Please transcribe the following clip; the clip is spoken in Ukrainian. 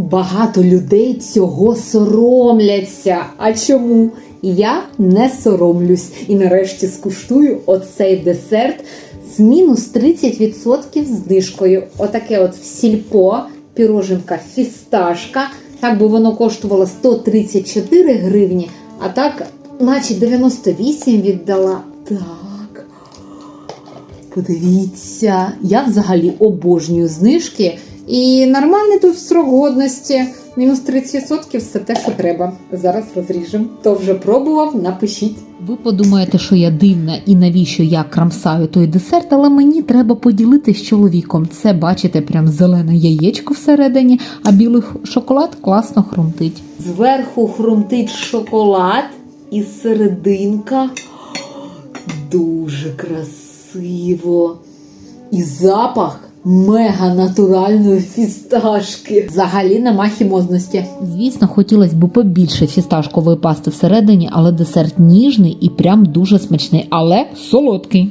Багато людей цього соромляться. А чому? Я не соромлюсь і нарешті скуштую оцей десерт з мінус 30% знижкою. Отаке от сільпо, піроженка фісташка. Так би воно коштувало 134 гривні, а так, наче 98 віддала. Так. Подивіться, я взагалі обожнюю знижки. І нормальний тут срок годності. Мінус 30% все те, що треба. Зараз розріжемо. Хто вже пробував, напишіть. Ви подумаєте, що я дивна і навіщо я крамсаю той десерт, але мені треба поділитися з чоловіком. Це бачите, прям зелене яєчко всередині, а білий шоколад класно хрумтить. Зверху хрумтить шоколад і серединка. Дуже красиво. І запах мега натуральної фісташки. Взагалі нема хімозності. Звісно, хотілося б побільше фісташкової пасти всередині, але десерт ніжний і прям дуже смачний, але солодкий.